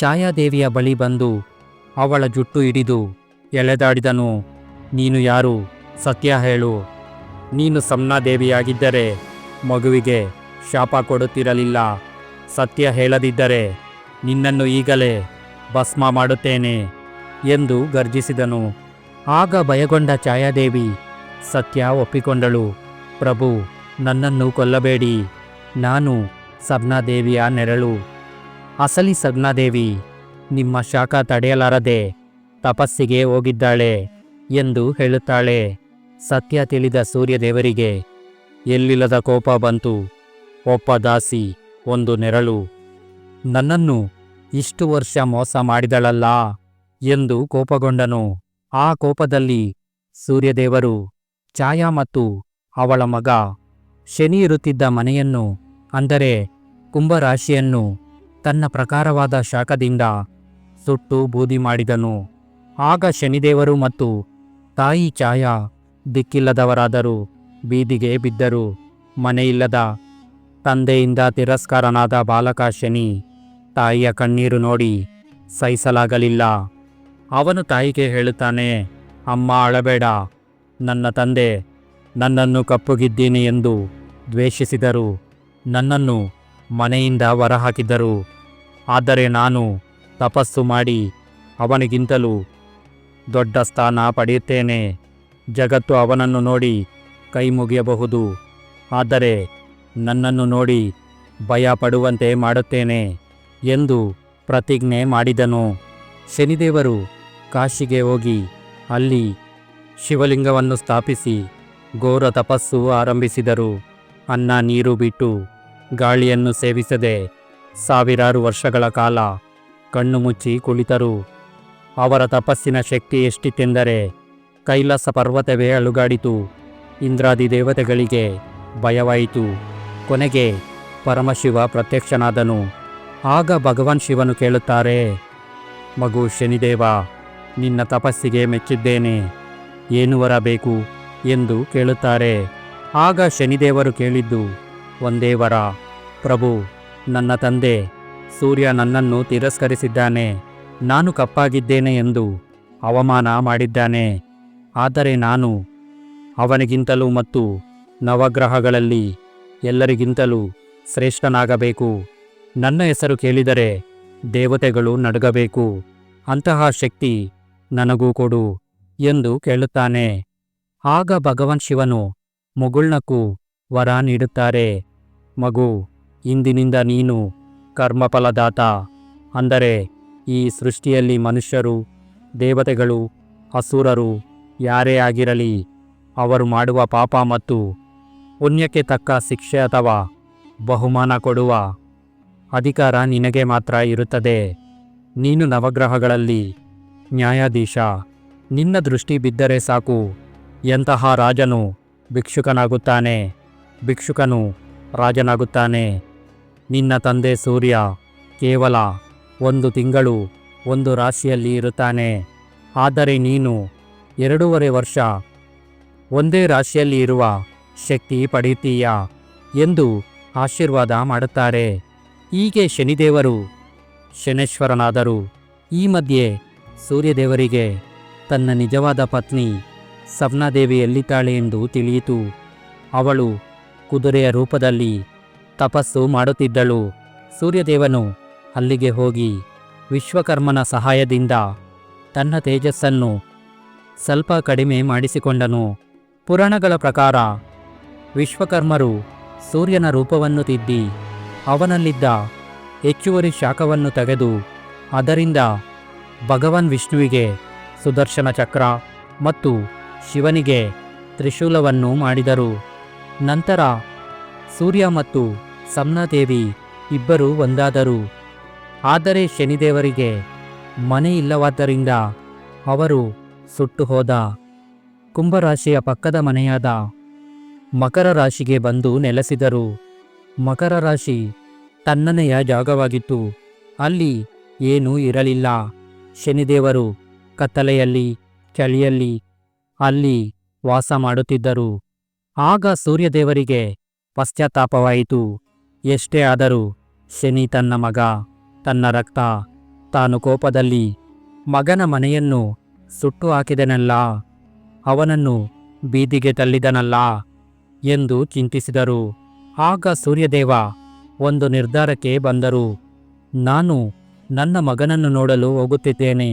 ಛಾಯಾದೇವಿಯ ಬಳಿ ಬಂದು ಅವಳ ಜುಟ್ಟು ಹಿಡಿದು ಎಳೆದಾಡಿದನು, ನೀನು ಯಾರು? ಸತ್ಯ ಹೇಳು. ನೀನು ಸಮ್ನಾದೇವಿಯಾಗಿದ್ದರೆ ಮಗುವಿಗೆ ಶಾಪ ಕೊಡುತ್ತಿರಲಿಲ್ಲ. ಸತ್ಯ ಹೇಳದಿದ್ದರೆ ನಿನ್ನನ್ನು ಈಗಲೇ ಭಸ್ಮ ಮಾಡುತ್ತೇನೆ ಎಂದು ಗರ್ಜಿಸಿದನು. ಆಗ ಭಯಗೊಂಡ ಛಾಯಾದೇವಿ ಸತ್ಯ ಒಪ್ಪಿಕೊಂಡಳು, ಪ್ರಭು, ನನ್ನನ್ನು ಕೊಲ್ಲಬೇಡಿ. ನಾನು ಸಬ್ನಾದೇವಿಯ ನೆರಳು. ಅಸಲಿ ಸಬ್ನಾದೇವಿ ನಿಮ್ಮ ಶಾಖ ತಡೆಯಲಾರದೆ ತಪಸ್ಸಿಗೆ ಹೋಗಿದ್ದಾಳೆ ಎಂದು ಹೇಳುತ್ತಾಳೆ. ಸತ್ಯ ತಿಳಿದ ಸೂರ್ಯದೇವರಿಗೆ ಎಲ್ಲಿಲ್ಲದ ಕೋಪ ಬಂತು. ಒಬ್ಬ ದಾಸಿ, ಒಂದು ನೆರಳು. ನನ್ನನ್ನು ಇಷ್ಟು ವರ್ಷ ಮೋಸ ಮಾಡಿದಳಲ್ಲ ಎಂದು ಕೋಪಗೊಂಡನು. ಆ ಕೋಪದಲ್ಲಿ ಸೂರ್ಯದೇವರು ಛಾಯಾ ಮತ್ತು ಅವಳ ಮಗ ಶನಿ ಇರುತ್ತಿದ್ದ ಮನೆಯನ್ನು ಅಂದರೆ ಕುಂಭರಾಶಿಯನ್ನು ತನ್ನ ಪ್ರಕಾರವಾದ ಶಾಖದಿಂದ ಸುಟ್ಟು ಬೂದಿ ಮಾಡಿದನು. ಆಗ ಶನಿದೇವರು ಮತ್ತು ತಾಯಿ ಛಾಯಾ ದಿಕ್ಕಿಲ್ಲದವರಾದರು ಬೀದಿಗೆ ಬಿದ್ದರು. ಮನೆಯಿಲ್ಲದ ತಂದೆಯಿಂದ ತಿರಸ್ಕಾರನಾದ ಬಾಲಕ ಶನಿ ತಾಯಿಯ ಕಣ್ಣೀರು ನೋಡಿ ಸಹಿಸಲಾಗಲಿಲ್ಲ. ಅವನು ತಾಯಿಗೆ ಹೇಳುತ್ತಾನೆ, ಅಮ್ಮ, ಅಳಬೇಡ. ನನ್ನ ತಂದೆ, ನನ್ನನ್ನು ಕಪ್ಪುಗಿದ್ದೀನಿ ಎಂದು ದ್ವೇಷಿಸಿದರು. ನನ್ನನ್ನು ಮನೆಯಿಂದ ಹೊರಹಾಕಿದ್ದರು. ಆದರೆ ನಾನು ತಪಸ್ಸು ಮಾಡಿ ಅವನಿಗಿಂತಲೂ ದೊಡ್ಡ ಸ್ಥಾನ ಪಡೆಯುತ್ತೇನೆ. ಜಗತ್ತು ಅವನನ್ನು ನೋಡಿ ಕೈ ಮುಗಿಯಬಹುದು ಆದರೆ ನನ್ನನ್ನು ನೋಡಿ ಭಯ ಪಡುವಂತೆ ಮಾಡುತ್ತೇನೆ ಎಂದು ಪ್ರತಿಜ್ಞೆ ಮಾಡಿದನು. ಶನಿದೇವರು ಕಾಶಿಗೆ ಹೋಗಿ ಅಲ್ಲಿ ಶಿವಲಿಂಗವನ್ನು ಸ್ಥಾಪಿಸಿ ಘೋರ ತಪಸ್ಸು ಆರಂಭಿಸಿದರು. ಅನ್ನ ನೀರು ಬಿಟ್ಟು ಗಾಳಿಯನ್ನು ಸೇವಿಸದೆ ಸಾವಿರಾರು ವರ್ಷಗಳ ಕಾಲ ಕಣ್ಣು ಮುಚ್ಚಿ ಕುಳಿತರು. ಅವರ ತಪಸ್ಸಿನ ಶಕ್ತಿ ಎಷ್ಟಿತ್ತೆಂದರೆ ಕೈಲಾಸ ಪರ್ವತವೇ ಅಲುಗಾಡಿತು. ಇಂದ್ರಾದಿ ದೇವತೆಗಳಿಗೆ ಭಯವಾಯಿತು. ಕೊನೆಗೆ ಪರಮಶಿವ ಪ್ರತ್ಯಕ್ಷನಾದನು. ಆಗ ಭಗವಾನ್ ಶಿವನು ಕೇಳುತ್ತಾರೆ, ಮಗು ಶನಿದೇವ, ನಿನ್ನ ತಪಸ್ಸಿಗೆ ಮೆಚ್ಚಿದ್ದೇನೆ. ಏನು ವರ ಬೇಕು? ಎಂದು ಕೇಳುತ್ತಾರೆ. ಆಗ ಶನಿದೇವರು ಕೇಳಿದ್ದು ಒಂದೇ ವರ ಪ್ರಭು, ನನ್ನ ತಂದೆ, ಸೂರ್ಯ ನನ್ನನ್ನು ತಿರಸ್ಕರಿಸಿದ್ದಾನೆ. ನಾನು ಕಪ್ಪಾಗಿದ್ದೇನೆ ಎಂದು ಅವಮಾನ ಮಾಡಿದ್ದಾನೆ. ಆದರೆ ನಾನು ಅವನಿಗಿಂತಲೂ ಮತ್ತು ನವಗ್ರಹಗಳಲ್ಲಿ ಎಲ್ಲರಿಗಿಂತಲೂ ಶ್ರೇಷ್ಠನಾಗಬೇಕು. ನನ್ನ ಹೆಸರು ಕೇಳಿದರೆ ದೇವತೆಗಳು ನಡುಗಬೇಕು. ಅಂತಹ ಶಕ್ತಿ ನನಗೂ ಕೊಡು ಎಂದು ಕೇಳುತ್ತಾನೆ. ಆಗ ಭಗವಾನ್ ಶಿವನು ಮುಗುಳ್ನಕ್ಕೂ ವರ ನೀಡುತ್ತಾರೆ. ಮಗು, ಇಂದಿನಿಂದ ನೀನು ಕರ್ಮಫಲದಾತ. ಅಂದರೆ, ಈ ಸೃಷ್ಟಿಯಲ್ಲಿ ಮನುಷ್ಯರು, ದೇವತೆಗಳು, ಅಸುರರು ಯಾರೇ ಆಗಿರಲಿ, ಅವರು ಮಾಡುವ ಪಾಪ ಮತ್ತು ಪುಣ್ಯಕ್ಕೆ ತಕ್ಕ ಶಿಕ್ಷೆ ಅಥವಾ ಬಹುಮಾನ ಕೊಡುವ ಅಧಿಕಾರ ನಿನಗೆ ಮಾತ್ರ ಇರುತ್ತದೆ. ನೀನು ನವಗ್ರಹಗಳಲ್ಲಿ ನ್ಯಾಯಾಧೀಶ. ನಿನ್ನ ದೃಷ್ಟಿ ಬಿದ್ದರೆ ಸಾಕು. ಎಂತಹ ರಾಜನು ಭಿಕ್ಷುಕನಾಗುತ್ತಾನೆ. ಭಿಕ್ಷುಕನು ರಾಜನಾಗುತ್ತಾನೆ. ನಿನ್ನ ತಂದೆ ಸೂರ್ಯ ಕೇವಲ ಒಂದು ತಿಂಗಳು, ಒಂದು ರಾಶಿಯಲ್ಲಿ ಇರುತ್ತಾನೆ. ಆದರೆ ನೀನು ಎರಡೂವರೆ ವರ್ಷ ಒಂದೇ ರಾಶಿಯಲ್ಲಿ ಇರುವ ಶಕ್ತಿ ಪಡೆಯುತ್ತೀಯ ಎಂದು ಆಶೀರ್ವಾದ ಮಾಡುತ್ತಾರೆ. ಹೀಗೆ ಶನಿದೇವರು ಶನೇಶ್ವರನಾದರು. ಈ ಮಧ್ಯೆ ಸೂರ್ಯದೇವರಿಗೆ ತನ್ನ ನಿಜವಾದ ಪತ್ನಿ ಸಪ್ನಾದೇವಿ ಎಲ್ಲಿದ್ದಾಳೆ ಎಂದು ತಿಳಿಯಿತು. ಅವಳು ಕುದುರೆಯ ರೂಪದಲ್ಲಿ ತಪಸ್ಸು ಮಾಡುತ್ತಿದ್ದಳು. ಸೂರ್ಯದೇವನು ಅಲ್ಲಿಗೆ ಹೋಗಿ ವಿಶ್ವಕರ್ಮನ ಸಹಾಯದಿಂದ ತನ್ನ ತೇಜಸ್ಸನ್ನು ಸ್ವಲ್ಪ ಕಡಿಮೆ ಮಾಡಿಸಿಕೊಂಡನು. ಪುರಾಣಗಳ ಪ್ರಕಾರ ವಿಶ್ವಕರ್ಮರು ಸೂರ್ಯನ ರೂಪವನ್ನು ತಿದ್ದಿ ಅವನಲ್ಲಿದ್ದ ಹೆಚ್ಚುವರಿ ಶಾಖವನ್ನು ತೆಗೆದು ಅದರಿಂದ ಭಗವಾನ್ ವಿಷ್ಣುವಿಗೆ ಸುದರ್ಶನ ಚಕ್ರ ಮತ್ತು ಶಿವನಿಗೆ ತ್ರಿಶೂಲವನ್ನು ಮಾಡಿದರು. ನಂತರ ಸೂರ್ಯ ಮತ್ತು ಸಮ್ನಾದೇವಿ ಇಬ್ಬರು ಒಂದಾದರು. ಆದರೆ ಶನಿದೇವರಿಗೆ ಮನೆ ಇಲ್ಲವಾದ್ದರಿಂದ ಅವರು ಸುಟ್ಟು ಹೋದ. ಕುಂಭರಾಶಿಯ ಪಕ್ಕದ ಮನೆಯಾದ ಮಕರ ರಾಶಿಗೆ ಬಂದು ನೆಲೆಸಿದರು. ಮಕರ ರಾಶಿ ತನ್ನನೆಯ ಜಾಗವಾಗಿತ್ತು. ಅಲ್ಲಿ ಏನೂ ಇರಲಿಲ್ಲ. ಶನಿದೇವರು ಕತ್ತಲೆಯಲ್ಲಿ, ಚಳಿಯಲ್ಲಿ ಅಲ್ಲಿ ವಾಸ ಮಾಡುತ್ತಿದ್ದರು. ಆಗ ಸೂರ್ಯದೇವರಿಗೆ ಪಶ್ಚಾತ್ತಾಪವಾಯಿತು. ಎಷ್ಟೇ ಆದರೂ ಶನಿ ತನ್ನ ಮಗ, ತನ್ನ ರಕ್ತ, ತಾನು ಕೋಪದಲ್ಲಿ ಮಗನ ಮನೆಯನ್ನು ಸುಟ್ಟು ಹಾಕಿದನಲ್ಲ, ಅವನನ್ನು ಬೀದಿಗೆ ತಳ್ಳಿದನಲ್ಲ ಎಂದು ಚಿಂತಿಸಿದರು. ಆಗ ಸೂರ್ಯದೇವ ಒಂದು ನಿರ್ಧಾರಕ್ಕೆ ಬಂದರು. ನಾನು ನನ್ನ ಮಗನನ್ನು ನೋಡಲು ಹೋಗುತ್ತಿದ್ದೇನೆ.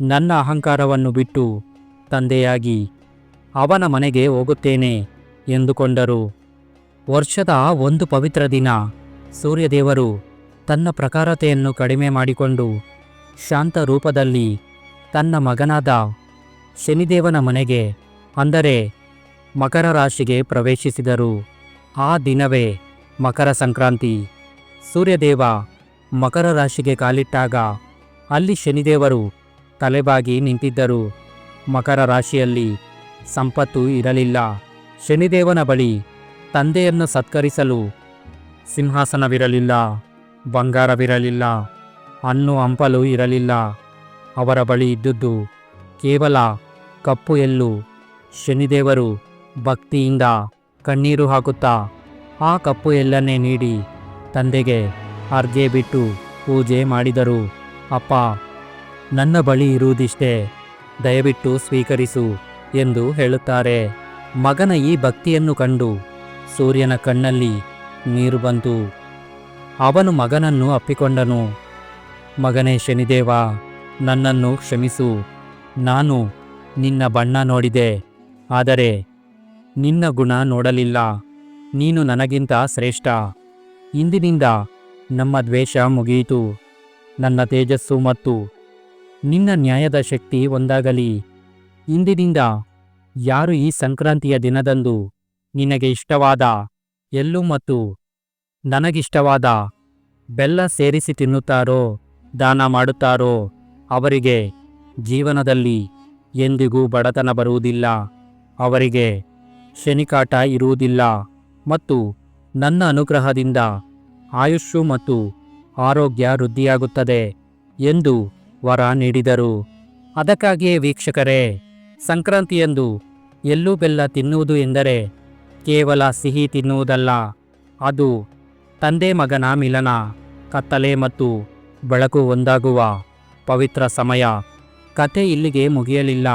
ನನ್ನ ಅಹಂಕಾರವನ್ನು ಬಿಟ್ಟು ತಂದೆಯಾಗಿ, ಅವನ ಮನೆಗೆ ಹೋಗುತ್ತೇನೆ ಎಂದುಕೊಂಡರು. ವರ್ಷದ ಒಂದು ಪವಿತ್ರ ದಿನ, ಸೂರ್ಯದೇವರು ತನ್ನ ಪ್ರಕಾರತೆಯನ್ನು ಕಡಿಮೆ ಮಾಡಿಕೊಂಡು ಶಾಂತ ರೂಪದಲ್ಲಿ ತನ್ನ ಮಗನಾದ ಶನಿದೇವನ ಮನೆಗೆ ಅಂದರೆ ಮಕರ ರಾಶಿಗೆ ಪ್ರವೇಶಿಸಿದರು. ಆ ದಿನವೇ ಮಕರ ಸಂಕ್ರಾಂತಿ. ಸೂರ್ಯದೇವ ಮಕರ ರಾಶಿಗೆ ಕಾಲಿಟ್ಟಾಗ ಅಲ್ಲಿ ಶನಿದೇವರು ತಲೆಬಾಗಿ ನಿಂತಿದ್ದರು. ಮಕರ ರಾಶಿಯಲ್ಲಿ ಸಂಪತ್ತು ಇರಲಿಲ್ಲ. ಶನಿದೇವನ ಬಳಿ ತಂದೆಯನ್ನು ಸತ್ಕರಿಸಲು ಸಿಂಹಾಸನವಿರಲಿಲ್ಲ, ಬಂಗಾರವಿರಲಿಲ್ಲ, ಹಣ್ಣು ಹಂಪಲು ಇರಲಿಲ್ಲ. ಅವರ ಬಳಿ ಇದ್ದುದು ಕೇವಲ ಕಪ್ಪು ಎಲ್ಲು ಶನಿದೇವರು ಭಕ್ತಿಯಿಂದ ಕಣ್ಣೀರು ಹಾಕುತ್ತಾ ಆ ಕಪ್ಪು ಎಲ್ಲನ್ನೇ ನೀಡಿ ತಂದೆಗೆ ಅರ್ಗೆ ಬಿಟ್ಟು ಪೂಜೆ ಮಾಡಿದರು. ಅಪ್ಪ, ನನ್ನ ಬಳಿ ಇರುವುದಿಷ್ಟೇ. ದಯವಿಟ್ಟು ಸ್ವೀಕರಿಸು ಎಂದು ಹೇಳುತ್ತಾರೆ. ಮಗನ ಈ ಭಕ್ತಿಯನ್ನು ಕಂಡು ಸೂರ್ಯನ ಕಣ್ಣಲ್ಲಿ ನೀರು ಬಂತು. ಅವನು ಮಗನನ್ನು ಅಪ್ಪಿಕೊಂಡನು. ಮಗನೇ ಶನಿದೇವ, ನನ್ನನ್ನು ಕ್ಷಮಿಸು. ನಾನು ನಿನ್ನ ಬಣ್ಣ ನೋಡಿದೆ. ಆದರೆ ನಿನ್ನ ಗುಣ ನೋಡಲಿಲ್ಲ. ನೀನು ನನಗಿಂತ ಶ್ರೇಷ್ಠ. ಇಂದಿನಿಂದ ನಮ್ಮ ದ್ವೇಷ ಮುಗಿಯಿತು. ನನ್ನ ತೇಜಸ್ಸು ಮತ್ತು ನಿನ್ನ ನ್ಯಾಯದ ಶಕ್ತಿ ಒಂದಾಗಲಿ. ಇಂದಿನಿಂದ ಯಾರು ಈ ಸಂಕ್ರಾಂತಿಯ ದಿನದಂದು ನಿನಗೆ ಇಷ್ಟವಾದ ಎಲ್ಲು ಮತ್ತು ನನಗಿಷ್ಟವಾದ ಬೆಲ್ಲ ಸೇರಿಸಿ ತಿನ್ನುತ್ತಾರೋ, ದಾನ ಮಾಡುತ್ತಾರೋ, ಅವರಿಗೆ ಜೀವನದಲ್ಲಿ ಎಂದಿಗೂ ಬಡತನ ಬರುವುದಿಲ್ಲ. ಅವರಿಗೆ ಶನಿಕಾಟ ಇರುವುದಿಲ್ಲ ಮತ್ತು ನನ್ನ ಅನುಗ್ರಹದಿಂದ ಆಯುಷ್ಯು ಮತ್ತು ಆರೋಗ್ಯ ವೃದ್ಧಿಯಾಗುತ್ತದೆ ಎಂದು ವರ ನೀಡಿದರು. ಅದಕ್ಕಾಗಿಯೇ ವೀಕ್ಷಕರೇ, ಸಂಕ್ರಾಂತಿಯಂದು ಎಲ್ಲೂ ಬೆಲ್ಲ ತಿನ್ನುವುದು ಎಂದರೆ ಕೇವಲ ಸಿಹಿ ತಿನ್ನುವುದಲ್ಲ, ಅದು ತಂದೆ ಮಗನ ಮಿಲನ, ಕತ್ತಲೆ ಮತ್ತು ಬೆಳಕು ಒಂದಾಗುವ ಪವಿತ್ರ ಸಮಯ. ಕತೆ ಇಲ್ಲಿಗೆ ಮುಗಿಯಲಿಲ್ಲ.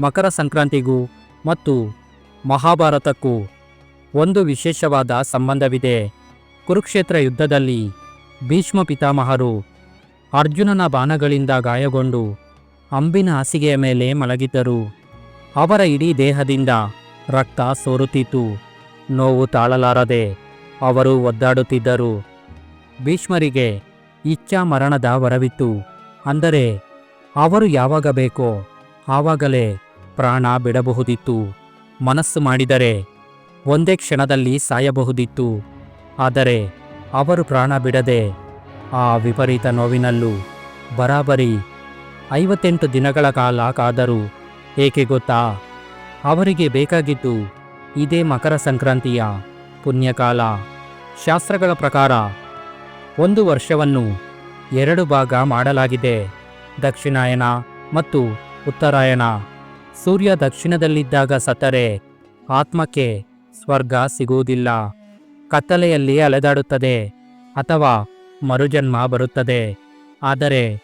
ಮಕರ ಸಂಕ್ರಾಂತಿಗೂ ಮತ್ತು ಮಹಾಭಾರತಕ್ಕೂ ಒಂದು ವಿಶೇಷವಾದ ಸಂಬಂಧವಿದೆ. ಕುರುಕ್ಷೇತ್ರ ಯುದ್ಧದಲ್ಲಿ ಭೀಷ್ಮ ಪಿತಾಮಹರು ಅರ್ಜುನನ ಬಾಣಗಳಿಂದ ಗಾಯಗೊಂಡು ಅಂಬಿನ ಹಾಸಿಗೆಯ ಮೇಲೆ ಮಲಗಿದ್ದರು. ಅವರ ಇಡೀ ದೇಹದಿಂದ ರಕ್ತ ಸೋರುತ್ತಿತ್ತು. ನೋವು ತಾಳಲಾರದೆ ಅವರು ಒದ್ದಾಡುತ್ತಿದ್ದರು. ಭೀಷ್ಮರಿಗೆ ಇಚ್ಛಾ ಮರಣದ ವರವಿತ್ತು. ಅಂದರೆ ಅವರು ಯಾವಾಗ ಬೇಕೋ ಆವಾಗಲೇ ಪ್ರಾಣ ಬಿಡಬಹುದಿತ್ತು. ಮನಸ್ಸು ಮಾಡಿದರೆ ಒಂದೇ ಕ್ಷಣದಲ್ಲಿ ಸಾಯಬಹುದಿತ್ತು. ಆದರೆ ಅವರು ಪ್ರಾಣ ಬಿಡದೆ ಆ ವಿಪರೀತ ನೋವಿನಲ್ಲೂ ಬರಾಬರಿ ಐವತ್ತೆಂಟು ದಿನಗಳ ಕಾಲ ಕಾದರೂ ಏಕೆ ಗೊತ್ತಾ? ಅವರಿಗೆ ಬೇಕಾಗಿದ್ದು ಇದೇ ಮಕರ ಸಂಕ್ರಾಂತಿಯ ಪುಣ್ಯಕಾಲ. ಶಾಸ್ತ್ರಗಳ ಪ್ರಕಾರ ಒಂದು ವರ್ಷವನ್ನು ಎರಡು ಭಾಗ ಮಾಡಲಾಗಿದೆ. ದಕ್ಷಿಣಾಯನ ಮತ್ತು ಉತ್ತರಾಯಣ. ಸೂರ್ಯ ದಕ್ಷಿಣದಲ್ಲಿದ್ದಾಗ ಸತ್ತರೆ, ಆತ್ಮಕ್ಕೆ ಸ್ವರ್ಗ ಸಿಗುವುದಿಲ್ಲ. ಕತ್ತಲೆಯಲ್ಲಿ ಅಲೆದಾಡುತ್ತದೆ ಅಥವಾ ಮರುಜನ್ಮ ಬರುತ್ತದೆ. ಆದರೆ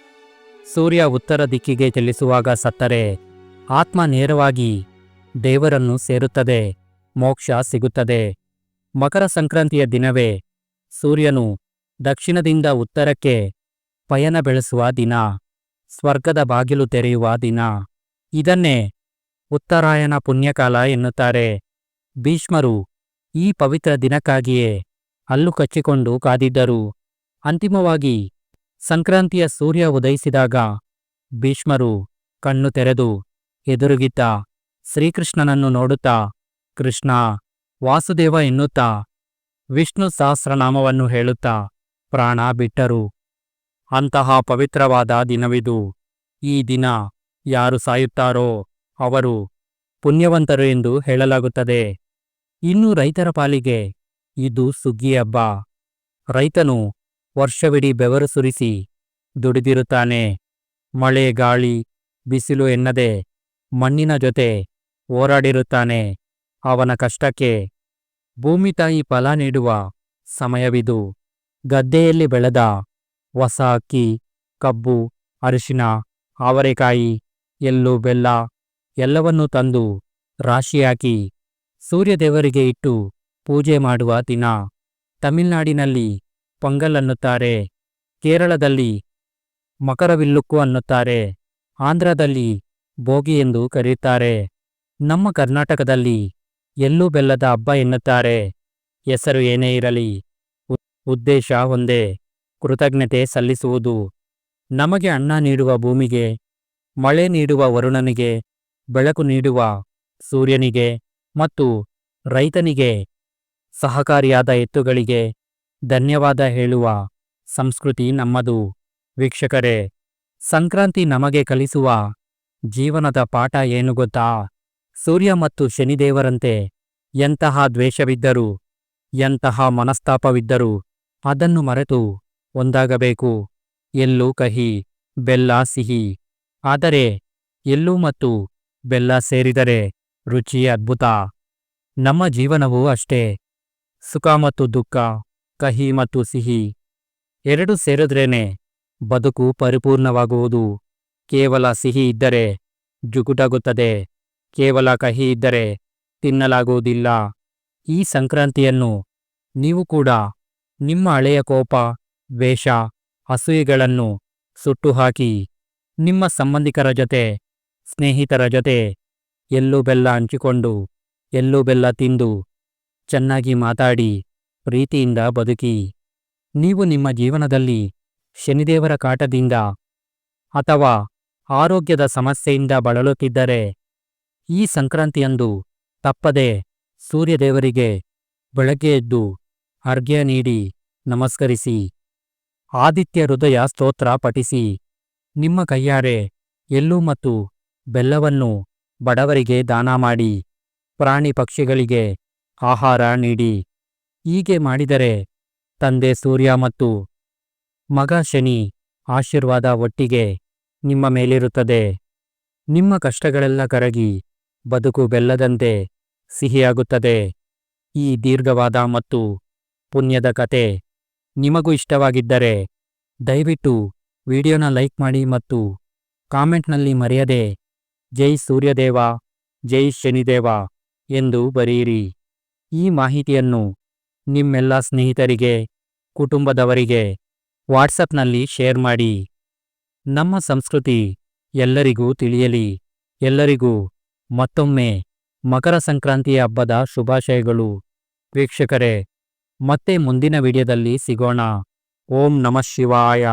ಸೂರ್ಯ ಉತ್ತರ ದಿಕ್ಕಿಗೆ ಚಲಿಸುವಾಗ ಸತ್ತರೆ. ಆತ್ಮ ನೇರವಾಗಿ ದೇವರನ್ನು ಸೇರುತ್ತದೆ. ಮೋಕ್ಷ ಸಿಗುತ್ತದೆ. ಮಕರ ಸಂಕ್ರಾಂತಿಯ ದಿನವೇ ಸೂರ್ಯನು ದಕ್ಷಿಣದಿಂದ ಉತ್ತರಕ್ಕೆ ಪಯನ ಬೆಳೆಸುವ ದಿನ. ಸ್ವರ್ಗದ ಬಾಗಿಲು ತೆರೆಯುವ ದಿನ. ಇದನ್ನೇ ಉತ್ತರಾಯಣ ಪುಣ್ಯಕಾಲ ಎನ್ನುತ್ತಾರೆ. ಭೀಷ್ಮರು ಈ ಪವಿತ್ರ ದಿನಕ್ಕಾಗಿಯೇ ಅಲ್ಲು ಕಚ್ಚಿಕೊಂಡು ಕಾದಿದ್ದರು. ಅಂತಿಮವಾಗಿ, ಸಂಕ್ರಾಂತಿಯ ಸೂರ್ಯ ಉದಯಿಸಿದಾಗ, ಭೀಷ್ಮರು ಕಣ್ಣು ತೆರೆದು ಎದುರುಗಿದ್ದ ಶ್ರೀಕೃಷ್ಣನನ್ನು ನೋಡುತ್ತಾ, ಕೃಷ್ಣ, ವಾಸುದೇವ ಎನ್ನುತ್ತಾ, ವಿಷ್ಣು ಸಹಸ್ರನಾಮವನ್ನು ಹೇಳುತ್ತಾ, ಪ್ರಾಣ ಬಿಟ್ಟರು. ಅಂತಹ ಪವಿತ್ರವಾದ ದಿನವಿದು. ಈ ದಿನ ಯಾರು ಸಾಯುತ್ತಾರೋ ಅವರು ಪುಣ್ಯವಂತರು ಎಂದು ಹೇಳಲಾಗುತ್ತದೆ. ಇನ್ನು ರೈತರ ಪಾಲಿಗೆ ಇದು ಸುಗ್ಗಿ ಹಬ್ಬ. ರೈತನು ವರ್ಷವಿಡೀ ಬೆವರು ಸುರಿಸಿ ದುಡಿದಿರುತ್ತಾನೆ. ಮಳೆ, ಗಾಳಿ, ಬಿಸಿಲು ಎನ್ನದೆ ಮಣ್ಣಿನ ಜೊತೆ ಹೋರಾಡಿರುತ್ತಾನೆ. ಅವನ ಕಷ್ಟಕ್ಕೆ ಭೂಮಿ ತಾಯಿ ಫಲ ನೀಡುವ ಸಮಯವಿದು. ಗದ್ದೆಯಲ್ಲಿ ಬೆಳೆದ ಹೊಸ ಅಕ್ಕಿ, ಕಬ್ಬು, ಅರಿಶಿನ, ಅವರೆಕಾಯಿ, ಎಳ್ಳು, ಬೆಲ್ಲ ಎಲ್ಲವನ್ನೂ ತಂದು ರಾಶಿ ಹಾಕಿ ಸೂರ್ಯದೇವರಿಗೆ ಇಟ್ಟು ಪೂಜೆ ಮಾಡುವ ದಿನ ತಮಿಳ್ನಾಡಿನಲ್ಲಿ ಪೊಂಗಲ್ ಅನ್ನುತ್ತಾರೆ ಕೇರಳದಲ್ಲಿ ಮಕರವಿಲ್ಲುಕ್ಕು ಅನ್ನುತ್ತಾರೆ. ಆಂಧ್ರದಲ್ಲಿ ಭೋಗಿ ಎಂದು ಕರೆಯುತ್ತಾರೆ ನಮ್ಮ ಕರ್ನಾಟಕದಲ್ಲಿ ಎಲ್ಲೂ ಬೆಲ್ಲದ ಹಬ್ಬ ಎನ್ನುತ್ತಾರೆ. ಹೆಸರು ಏನೇ ಇರಲಿ ಉದ್ದೇಶ ಒಂದೇ. ಕೃತಜ್ಞತೆ ಸಲ್ಲಿಸುವುದು. ನಮಗೆ ಅನ್ನ ನೀಡುವ ಭೂಮಿಗೆ, ಮಳೆ ನೀಡುವ ವರುಣನಿಗೆ, ಬೆಳಕು ನೀಡುವ ಸೂರ್ಯನಿಗೆ ಮತ್ತು ರೈತನಿಗೆ ಸಹಕಾರಿಯಾದ ಎತ್ತುಗಳಿಗೆ ಧನ್ಯವಾದ ಹೇಳುವ ಸಂಸ್ಕೃತಿ ನಮ್ಮದು. ವೀಕ್ಷಕರೇ, ಸಂಕ್ರಾಂತಿ ನಮಗೆ ಕಲಿಸುವ ಜೀವನದ ಪಾಠ ಏನು ಗೊತ್ತಾ? ಸೂರ್ಯ ಮತ್ತು ಶನಿದೇವರಂತೆ ಎಂತಹ ದ್ವೇಷವಿದ್ದರೂ, ಎಂತಹ ಮನಸ್ತಾಪವಿದ್ದರೂ ಅದನ್ನು ಮರೆತು ಒಂದಾಗಬೇಕು. ಎಲ್ಲೂ ಕಹಿ, ಬೆಲ್ಲ ಸಿಹಿ. ಆದರೆ ಎಲ್ಲೂ ಮತ್ತು ಬೆಲ್ಲ ಸೇರಿದರೆ ರುಚಿ ಅದ್ಭುತ. ನಮ್ಮ ಜೀವನವೂ ಅಷ್ಟೇ. ಸುಖ ಮತ್ತು ದುಃಖ. ಕಹಿ ಮತ್ತು ಸಿಹಿ. ಎರಡು ಸೇರಿದ್ರೇನೆ ಬದುಕು ಪರಿಪೂರ್ಣವಾಗುವುದು. ಕೇವಲ ಸಿಹಿ ಇದ್ದರೆ ಜುಗುಟಾಗುತ್ತದೆ. ಕೇವಲ ಕಹಿ ಇದ್ದರೆ ತಿನ್ನಲಾಗುವುದಿಲ್ಲ. ಈ ಸಂಕ್ರಾಂತಿಯನ್ನು ನೀವು ಕೂಡ ನಿಮ್ಮ ಹಳೆಯ ಕೋಪ, ವೇಷ, ಅಸೂಯೆಗಳನ್ನು ಸುಟ್ಟು ಹಾಕಿ ನಿಮ್ಮ ಸಂಬಂಧಿಕರ ಜೊತೆ, ಸ್ನೇಹಿತರ ಜೊತೆ ಎಲ್ಲೂ ಬೆಲ್ಲ ಹಂಚಿಕೊಂಡು, ಎಲ್ಲೂ ಬೆಲ್ಲ ತಿಂದು, ಚೆನ್ನಾಗಿ ಮಾತಾಡಿ ಪ್ರೀತಿಯಿಂದ ಬದುಕಿ. ನೀವು ನಿಮ್ಮ ಜೀವನದಲ್ಲಿ ಶನಿದೇವರ ಕಾಟದಿಂದ ಅಥವಾ ಆರೋಗ್ಯದ ಸಮಸ್ಯೆಯಿಂದ ಬಳಲುತ್ತಿದ್ದರೆ, ಈ ಸಂಕ್ರಾಂತಿಯಂದು ತಪ್ಪದೆ ಸೂರ್ಯದೇವರಿಗೆ ಬೆಳಗ್ಗೆ ಎದ್ದು ಅರ್ಘ್ಯ ನೀಡಿ ನಮಸ್ಕರಿಸಿ. ಆದಿತ್ಯ ಹೃದಯ ಸ್ತೋತ್ರ ಪಠಿಸಿ. ನಿಮ್ಮ ಕೈಯಾರೆ ಎಲ್ಲು ಮತ್ತು ಬೆಲ್ಲವನ್ನು ಬಡವರಿಗೆ ದಾನ ಮಾಡಿ, ಪ್ರಾಣಿ ಪಕ್ಷಿಗಳಿಗೆ ಆಹಾರ ನೀಡಿ. ಹೀಗೆ ಮಾಡಿದರೆ ತಂದೆ ಸೂರ್ಯ ಮತ್ತು ಮಗ ಶನಿ ಆಶೀರ್ವಾದ ಒಟ್ಟಿಗೆ ನಿಮ್ಮ ಮೇಲಿರುತ್ತದೆ. ನಿಮ್ಮ ಕಷ್ಟಗಳೆಲ್ಲ ಕರಗಿ ಬದುಕು ಬೆಲ್ಲದಂತೆ ಸಿಹಿಯಾಗುತ್ತದೆ. ಈ ದೀರ್ಘವಾದ ಮತ್ತು ಪುಣ್ಯದ ಕತೆ ನಿಮಗೂ ಇಷ್ಟವಾಗಿದ್ದರೆ ದಯವಿಟ್ಟು ವಿಡಿಯೋನ ಲೈಕ್ ಮಾಡಿ ಮತ್ತು ಕಾಮೆಂಟ್ನಲ್ಲಿ ಮರೆಯದೆ ಜೈ ಸೂರ್ಯದೇವ, ಜೈ ಶನಿದೇವ ಎಂದು ಬರೆಯಿರಿ. ಈ ಮಾಹಿತಿಯನ್ನು ನಿಮ್ಮೆಲ್ಲ ಸ್ನೇಹಿತರಿಗೆ, ಕುಟುಂಬದವರಿಗೆ ವಾಟ್ಸಪ್ನಲ್ಲಿ ಶೇರ್ ಮಾಡಿ. ನಮ್ಮ ಸಂಸ್ಕೃತಿ ಎಲ್ಲರಿಗೂ ತಿಳಿಯಲಿ. ಎಲ್ಲರಿಗೂ ಮತ್ತೊಮ್ಮೆ ಮಕರ ಸಂಕ್ರಾಂತಿಯ ಹಬ್ಬದ ಶುಭಾಶಯಗಳು. ವೀಕ್ಷಕರೇ, ಮತ್ತೆ ಮುಂದಿನ ವಿಡಿಯೋದಲ್ಲಿ ಸಿಗೋಣ. ಓಂ ನಮಃ ಶಿವಾಯ.